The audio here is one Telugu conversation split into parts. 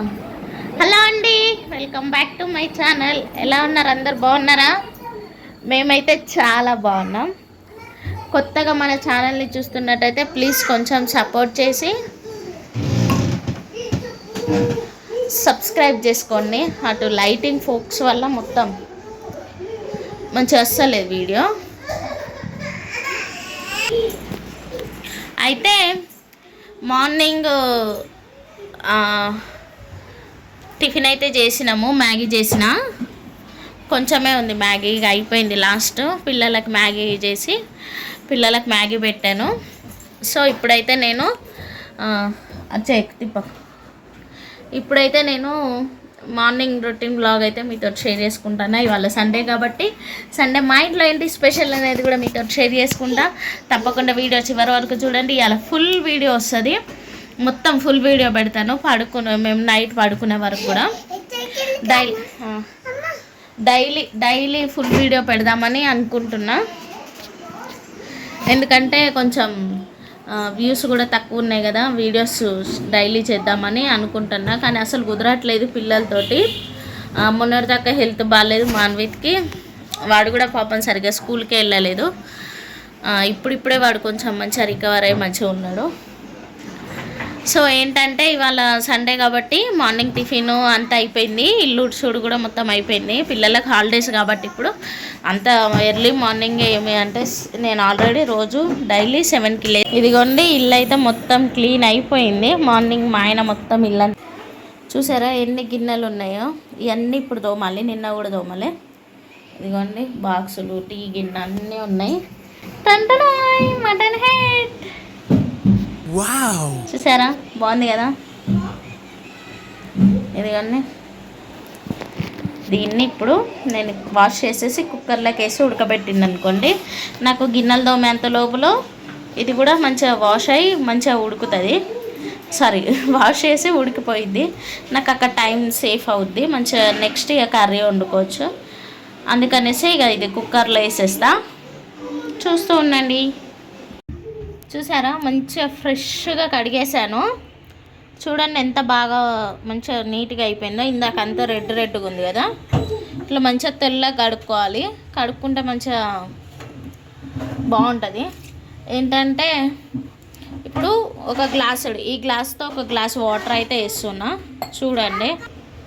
హలో అండి welcome back to my channel. ఎలా ఉన్నారు? అందరు బాగున్నారా? మేమైతే చాలా బాగున్నాం. కొత్తగా మన ఛానల్ని చూస్తున్నట్టయితే ప్లీజ్ కొంచెం సపోర్ట్ చేసి సబ్స్క్రైబ్ చేసుకోండి. అటు లైటింగ్ ఫోక్స్ వల్ల మొత్తం మంచిగా వస్తలేదు వీడియో. అయితే మార్నింగ్ టిఫిన్ అయితే చేసినాము మ్యాగీ చేసిన. కొంచెమే ఉంది మ్యాగీ ఇక అయిపోయింది లాస్ట్. పిల్లలకు మ్యాగీ చేసి పిల్లలకు మ్యాగీ పెట్టాను. సో ఇప్పుడైతే నేను చెక్ తిప్ప. ఇప్పుడైతే నేను మార్నింగ్ రొటీన్ బ్లాగ్ అయితే మీతో షేర్ చేసుకుంటాను? ఇవాళ సండే కాబట్టి సండే మా ఇంట్లో ఏంటి స్పెషల్ అనేది కూడా మీతో షేర్ చేసుకుంటా. తప్పకుండా వీడియో చివరి వరకు చూడండి. ఇవాళ ఫుల్ వీడియో వస్తుంది. మొత్తం ఫుల్ వీడియో పెడతాను. పడుకునే మేము నైట్ పడుకునే వరకు కూడా. Daily daily daily full video పెడదామని అనుకుంటున్నా. ఎందుకంటే కొంచెం వ్యూస్ కూడా తక్కువ ఉన్నాయి కదా. వీడియోస్ డైలీ చేద్దామని అనుకుంటున్నా. కానీ అసలు కుదరట్లేదు పిల్లలతోటి. మొన్నటి దాకా హెల్త్ బాగాలేదు మాన్విత్కి. వాడు కూడా పాపం సరిగ్గా స్కూల్కే వెళ్ళలేదు. ఇప్పుడిప్పుడే వాడు కొంచెం మంచిగా రికవర్ అయ్యి మంచిగా ఉన్నాడు. సో ఏంటంటే ఇవాళ సండే కాబట్టి మార్నింగ్ టిఫిన్ అంతా అయిపోయింది. ఇల్లు చూడు కూడా మొత్తం అయిపోయింది. పిల్లలకు హాలిడేస్ కాబట్టి ఇప్పుడు అంత ఎర్లీ మార్నింగ్ ఏమి అంటే నేను ఆల్రెడీ రోజు డైలీ సెవెన్కి లే ఇదిగోండి ఇల్లు అయితే మొత్తం క్లీన్ అయిపోయింది. మార్నింగ్ మా ఆయన మొత్తం ఇల్లు చూసారా ఎన్ని గిన్నెలు ఉన్నాయో? ఇవన్నీ ఇప్పుడు దోమాలి నిన్న కూడా దోమలే. ఇదిగోండి బాక్సులు టీ గిన్నె అన్నీ ఉన్నాయి. టంటడాయ్ మటన్ హెడ్ చూసారా? బాగుంది కదా? ఇదిగోండి. దీన్ని ఇప్పుడు నేను వాష్ చేసేసి కుక్కర్లోకి వేసి ఉడకబెట్టింది అనుకోండి. నాకు గిన్నెలు దోమేంత లోపల ఇది కూడా మంచిగా వాష్ అయ్యి మంచిగా ఉడుకుతుంది. సారీ వాష్ చేసి ఉడికిపోయింది నాకు అక్కడ టైం సేఫ్ అవుద్ది. మంచిగా నెక్స్ట్ ఇక కర్రీ వండుకోవచ్చు. అందుకనేసి ఇక ఇది కుక్కర్లో వేసేస్తా. చూస్తూ ఉండండి. చూసారా? మంచిగా ఫ్రెష్గా కడిగేశాను. చూడండి ఎంత బాగా మంచిగా నీట్గా అయిపోయిందో. ఇందాక అంతా రెడ్ రెడ్గా ఉంది కదా. ఇట్లా మంచిగా తెల్లగా కడుక్కోవాలి. కడుక్కుంటే మంచిగా బాగుంటుంది. ఏంటంటే ఇప్పుడు ఒక గ్లాస్ ఈ గ్లాస్తో ఒక గ్లాస్ వాటర్ అయితే వేస్తున్నా. చూడండి.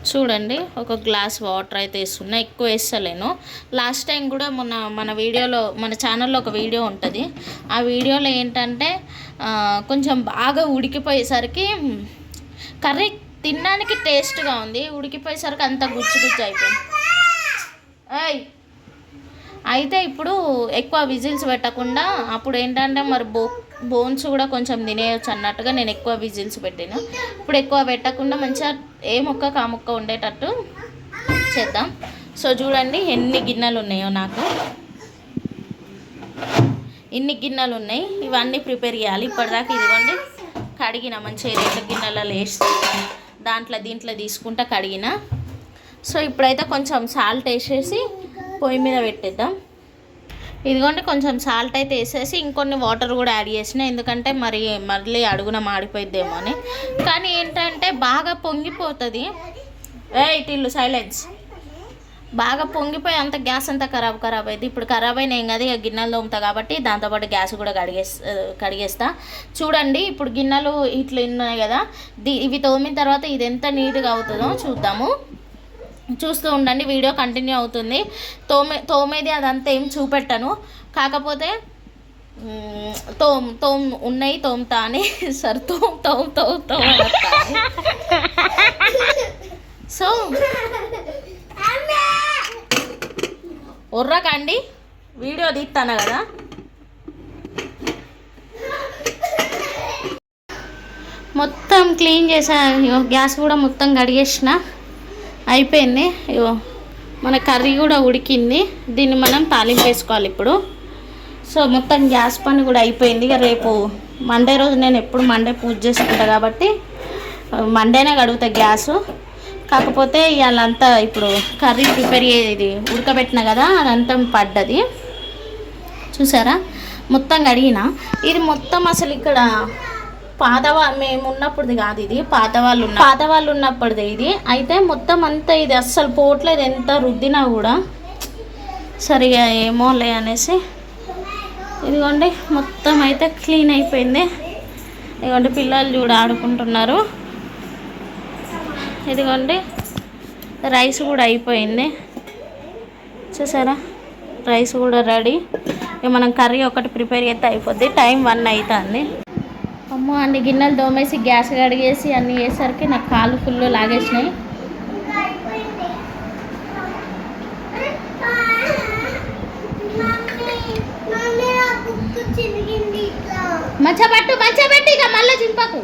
చూడండి ఒక గ్లాస్ వాటర్ అయితే వేస్తున్నా ఎక్కువ వేస్తలేను. లాస్ట్ టైం కూడా మన మన వీడియోలో మన ఛానల్లో ఒక వీడియో ఉంటుంది. ఆ వీడియోలో ఏంటంటే కొంచెం బాగా ఉడికిపోయేసరికి కర్రీ తినడానికి టేస్ట్గా ఉంది. ఉడికిపోయేసరికి అంత గుజ్జు గుజ్జు అయిపోయింది. ఏయ్! అయితే ఇప్పుడు ఎక్కువ విజిల్స్ పెట్టకుండా అప్పుడు ఏంటంటే మరి బో బోన్స్ కూడా కొంచెం తినేయచ్చు అన్నట్టుగా నేను ఎక్కువ విజిల్స్ పెట్టాను. ఇప్పుడు ఎక్కువ పెట్టకుండా మంచిగా ఏ ముక్క కా ముక్క ఉండేటట్టు చేద్దాం. సో చూడండి ఎన్ని గిన్నెలు ఉన్నాయో నాకు. ఇన్ని గిన్నెలు ఉన్నాయి. ఇవన్నీ ప్రిపేర్ చేయాలి. ఇప్పటిదాకా ఇదిగోండి కడిగిన మంచిగా రెండు గిన్నెలలో వేసి దాంట్లో దీంట్లో తీసుకుంటా కడిగిన. సో ఇప్పుడైతే కొంచెం సాల్ట్ వేసేసి పొయ్యి మీద పెట్టేద్దాం. ఇదిగోండి కొంచెం సాల్ట్ అయితే వేసేసి ఇంకొన్ని వాటర్ కూడా యాడ్ చేసిన. ఎందుకంటే మరి మళ్ళీ అడుగున మాడిపోయిద్దేమో అని. కానీ ఏంటంటే బాగా పొంగిపోతుంది. ఏ ఇటిల్లు సైలెన్స్. బాగా పొంగిపోయి అంత గ్యాస్ అంతా ఖరాబ్ ఖరాబ్ అయింది. ఇప్పుడు ఖరాబ్ అయిన ఏం కాదు ఇక గిన్నెలు తోముతా కాబట్టి దాంతోపాటు గ్యాస్ కూడా కడిగే కడిగేస్తా. చూడండి ఇప్పుడు గిన్నెలు ఇట్లా ఉన్నాయి కదా. ఇవి తోమిన తర్వాత ఇది ఎంత నీట్గా అవుతుందో చూద్దాము. చూస్తూ ఉండండి వీడియో కంటిన్యూ అవుతుంది. తోమే తోమేది అదంతా ఏం చూపెట్టను. కాకపోతే తోమ్ తోమ్ ఉన్నాయి తోముతా అని. సార్ తోమ్ తోమ్ తోమ్ తోమ్ సో ఉర్రకండి వీడియో తీస్తాను కదా. మొత్తం క్లీన్ చేసా గ్యాస్ కూడా మొత్తం కడిగేసిన. అయిపోయింది. ఇగో మన కర్రీ కూడా ఉడికింది. దీన్ని మనం తాలింపు వేసుకోవాలి ఇప్పుడు. సో మొత్తం గ్యాస్ పని కూడా అయిపోయింది. ఇక రేపు మండే రోజు నేను ఎప్పుడు మండే పూజ చేసుకుంటా కాబట్టి మండేనే కడుగుతా గ్యాసు. కాకపోతే ఇవాళంతా ఇప్పుడు కర్రీ ప్రిపేర్ ఇది ఉడకబెట్టిన కదా అదంతా పడ్డది. చూసారా? మొత్తం కడిగిన. ఇది మొత్తం అసలు ఇక్కడ పాత మేము ఉన్నప్పుడుది కాదు ఇది పాత వాళ్ళు పాత వాళ్ళు ఉన్నప్పుడుది ఇది. అయితే మొత్తం అంతా ఇది అస్సలు పోవట్లేదు ఎంత రుద్దినా కూడా. సరిగా ఏమోలే అనేసి. ఇదిగోండి మొత్తం అయితే క్లీన్ అయిపోయింది. ఇదిగోండి పిల్లలు చూడ ఆడుకుంటున్నారు. ఇదిగోండి రైస్ కూడా అయిపోయింది. చూసారా? రైస్ కూడా రెడీ. ఇక మనం కర్రీ ఒకటి ప్రిపేర్ చేస్తే అయిపోద్ది. టైం వన్ అవుతుంది అమ్మో అన్ని గిన్నెలు దోమేసి గ్యాస్ కడిగేసి అన్నీ వేసరికి నాకు కాళ్ళు ఫుల్ లాగేసినాయి. మచ్చబట్టు మచ్చబెట్టి ఇక మళ్ళీ చింపకు.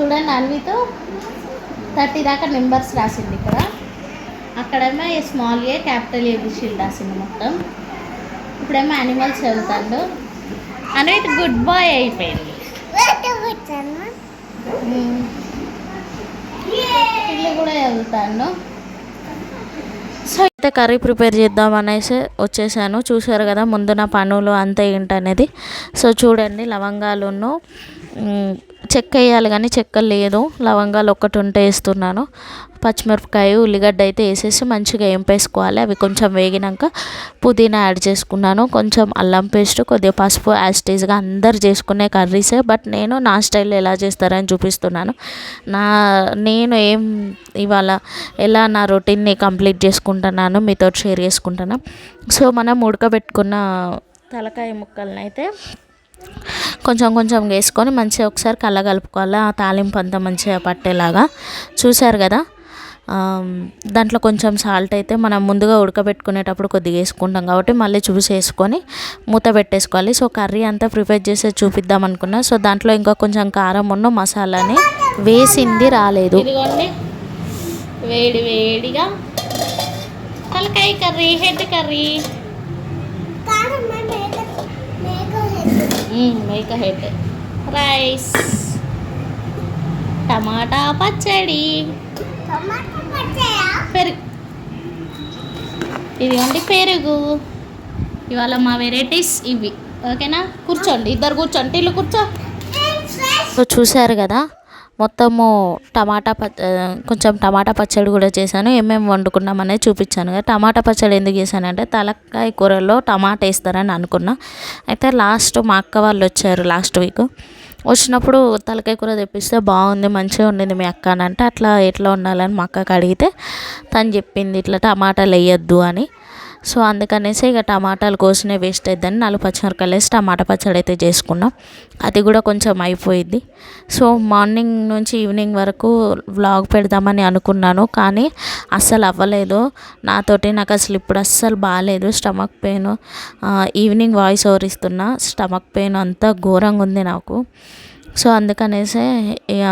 చూడండి అన్నితో థర్టీ దాకా నెంబర్స్ రాసింది ఇక్కడ. అక్కడేమో ఏ స్మాల్ ఏ క్యాపిటల్ ఏబిసిల్ రాసింది మొత్తం. ఇప్పుడేమో యానిమల్స్ చదువుతాడు. అన్విత్ గుడ్ బాయ్ అయిపోయింది. ఉమ్. ఇల్లు కూడా చదువుతాను సో అయితే కర్రీ ప్రిపేర్ చేద్దాం అనేసి వచ్చేసాను. చూసారు కదా ముందు నా పనులు అంతా ఏంటనేది. సో చూడండి లవంగాలును చెక్క వేయాలి కానీ చెక్క లేదు. లవంగాలు ఒక్కటి ఉంటే వేస్తున్నాను. పచ్చిమిరపకాయ ఉల్లిగడ్డ అయితే వేసేసి మంచిగా వేంపేసుకోవాలి అవి కొంచెం వేగినాక పుదీనా యాడ్ చేసుకున్నాను. కొంచెం అల్లం పేస్ట్ కొద్దిగా పసుపు యాస్టేజ్గా అందరు చేసుకునే కర్రీసే. బట్ నేను నా స్టైల్లో ఎలా చేస్తారని చూపిస్తున్నాను. నా నేను ఏం ఇవాళ ఎలా నా రొటీన్ని కంప్లీట్ చేసుకుంటున్నాను మీతో షేర్ చేసుకుంటున్నాను సో మనం ఉడకబెట్టుకున్న తలకాయ ముక్కలని అయితే కొంచెం కొంచెం వేసుకొని మంచిగా ఒకసారి కలగలుపుకోవాలి ఆ తాలింపు అంతా మంచిగా పట్టేలాగా. చూశారు కదా? దాంట్లో కొంచెం సాల్ట్ అయితే మనం ముందుగా ఉడకబెట్టుకునేటప్పుడు కొద్దిగా వేసుకుంటాం కాబట్టి మళ్ళీ చూసి వేసుకొని మూత పెట్టేసుకోవాలి. సో కర్రీ అంతా ప్రిపేర్ చేసి చూపిద్దాం అనుకున్నా. సో దాంట్లో ఇంకా కొంచెం కారం ఉన్న మసాలాని వేసింది రాలేదు. వేడి వేడిగా తలకాయ కర్రీ హెడ్ కర్రీ. మేక హెడ్ రైస్ టమాటా పచ్చడి. పెరుగు. ఇదిగోండి పెరుగు. ఇవాళ మా వెరైటీస్ ఇవి. ఓకేనా? కూర్చోండి. ఇద్దరు కూర్చోండి. ఇల్లు కూర్చో. చూశారు కదా? మొత్తము టమాటా పచ్చ కొంచెం టమాటా పచ్చడి కూడా చేశాను. ఏమేమి వండుకున్నాం అనేది చూపించాను. కదా టమాటా పచ్చడి ఎందుకు చేశానంటే తలకాయ కూరలో టమాటా వేస్తారని అనుకున్నా. అయితే లాస్ట్ మా అక్క వాళ్ళు వచ్చారు లాస్ట్ వీక్. వచ్చినప్పుడు తలకాయ కూర తెప్పిస్తే బాగుంది మంచిగా ఉండింది మీ అక్క అని అంటే అట్లా ఎట్లా ఉండాలని మా అక్కకి అడిగితే తను చెప్పింది ఇట్లా టమాటాలు వేయొద్దు అని. సో అందుకనేసి ఇక టమాటాలు కోసిన వేస్ట్ అయిద్దని నాలుగు పచ్చిమిరకాయలు వేసి టమాటా పచ్చడి అయితే చేసుకున్నాం. అది కూడా కొంచెం అయిపోయింది. సో మార్నింగ్ నుంచి ఈవినింగ్ వరకు వ్లాగ్ పెడదామని అనుకున్నాను కానీ అస్సలు అవ్వలేదు. నాతోటి నాకు అసలు ఇప్పుడు అస్సలు బాగాలేదు stomach pain. Evening voice over ఇస్తున్నా స్టమక్ పెయిన్ అంతా ఘోరంగా ఉంది నాకు. సో అందుకనేసి ఇక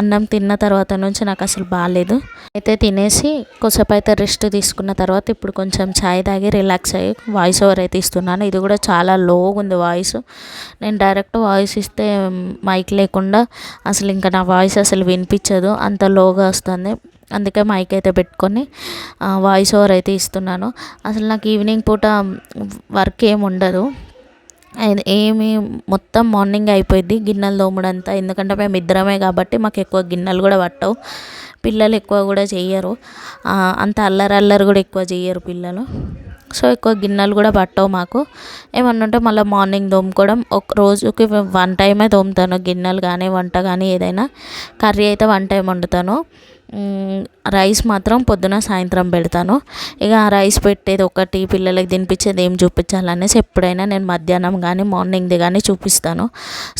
అన్నం తిన్న తర్వాత నుంచి నాకు అసలు బాగాలేదు అయితే తినేసి కొద్దిసేపు అయితే రెస్ట్ తీసుకున్న తర్వాత ఇప్పుడు కొంచెం ఛాయ్ తాగి రిలాక్స్ అయ్యి వాయిస్ ఓవర్ అయితే ఇస్తున్నాను. ఇది కూడా చాలా లోగా ఉంది వాయిస్. నేను డైరెక్ట్ వాయిస్ ఇస్తే మైక్ లేకుండా అసలు ఇంకా నా వాయిస్ అసలు వినిపించదు. అంత లోగా వస్తుంది. అందుకే మైక్ అయితే పెట్టుకొని వాయిస్ ఓవర్ అయితే ఇస్తున్నాను. అసలు నాకు ఈవినింగ్ పూట వర్క్ ఏమి ఉండదు. ఏమి మొత్తం మార్నింగ్ అయిపోయింది గిన్నెలు తోముడంతా. ఎందుకంటే మేము ఇద్దరమే కాబట్టి మాకు ఎక్కువ గిన్నెలు కూడా పట్టవు. పిల్లలు ఎక్కువ కూడా చెయ్యరు. అంత అల్లరి అల్లరి కూడా ఎక్కువ చెయ్యరు పిల్లలు. సో ఎక్కువ గిన్నెలు కూడా పట్టవు మాకు. ఏమన్నా ఉంటే మళ్ళీ మార్నింగ్ తోముకోవడం. ఒక రోజుకి వన్ టైమే తోముతాను. గిన్నెలు కానీ వంట కానీ ఏదైనా. కర్రీ అయితే వన్ టైం వండుతాను. రైస్ మాత్రం పొద్దున సాయంత్రం పెడతాను. ఇక ఆ రైస్ పెట్టేది ఒకటి పిల్లలకి తినిపించేది ఏం చూపించాలనేసి ఎప్పుడైనా నేను మధ్యాహ్నం కానీ మార్నింగ్ది కానీ చూపిస్తాను.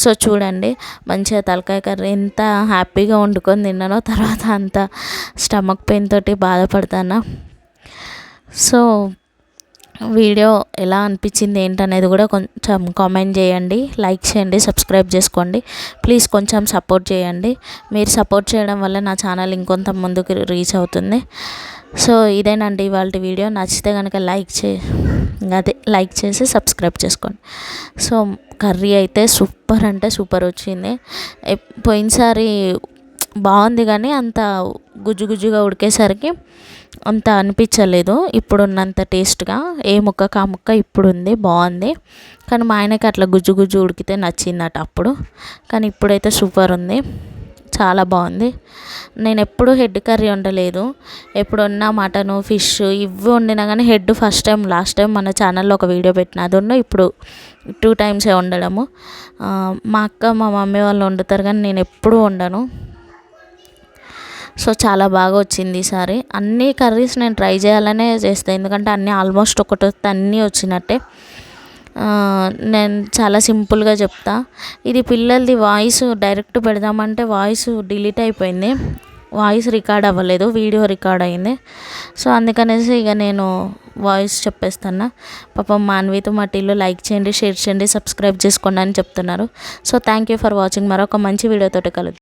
సో చూడండి మంచిగా తలకాయ కర్రీ ఎంత హ్యాపీగా వండుకొని తిన్నానో తర్వాత అంత స్టమక్ పెయిన్ తోటి బాధపడతానా. సో వీడియో ఎలా అనిపించింది ఏంటనేది కూడా కొంచెం కామెంట్ చేయండి లైక్ చేయండి సబ్స్క్రైబ్ చేసుకోండి. ప్లీజ్ కొంచెం సపోర్ట్ చేయండి. మీరు సపోర్ట్ చేయడం వల్ల నా ఛానల్ ఇంకొంత ముందుకు రీచ్ అవుతుంది. సో ఇదేనండి ఇవాళ వీడియో. నచ్చితే కనుక లైక్ చే అదే లైక్ చేసి సబ్స్క్రైబ్ చేసుకోండి. సో కర్రీ అయితే సూపర్ అంటే సూపర్ వచ్చింది. పోయినసారి బాగుంది కానీ అంత గుజ్జు గుజ్జుగా ఉడికేసరికి అంత అనిపించలేదు. ఇప్పుడున్నంత టేస్ట్గా ఏ ముక్కకు ఆ ముక్క ఇప్పుడు ఉంది బాగుంది. కానీ మా ఆయనకి అట్లా గుజ్జు గుజ్జు ఉడికితే నచ్చిందట అప్పుడు. కానీ ఇప్పుడైతే సూపర్ ఉంది. చాలా బాగుంది. నేను ఎప్పుడు హెడ్ కర్రీ వండలేదు. ఎప్పుడు వండినా మటను ఫిష్ ఇవి వండినా కానీ head first time last time మన ఛానల్లో ఒక వీడియో పెట్టిన. అది ఉన్న ఇప్పుడు టూ టైమ్సే వండడము. మా అక్క మా మమ్మీ వాళ్ళు వండుతారు కానీ నేను ఎప్పుడూ వండను. సో చాలా బాగా వచ్చింది ఈసారి అన్ని కర్రీస్ నేను ట్రై చేయాలనే చేస్తాను ఎందుకంటే అన్నీ ఆల్మోస్ట్ ఒకటి వస్తే అన్నీ వచ్చినట్టే. నేను చాలా సింపుల్గా చెప్తా. ఇది పిల్లలది వాయిస్ డైరెక్ట్ పెడదామంటే వాయిస్ డిలీట్ అయిపోయింది. వాయిస్ రికార్డ్ అవ్వలేదు వీడియో రికార్డ్ అయింది. సో అందుకనేసి ఇక నేను వాయిస్ చెప్పేస్తున్నా. పాపం మాన్వితో మా టీలో లైక్ చేయండి షేర్ చేయండి సబ్స్క్రైబ్ చేసుకోండి అని చెప్తున్నారు. So thank you for watching. మరొక మంచి వీడియోతోటి కలుద్దాం.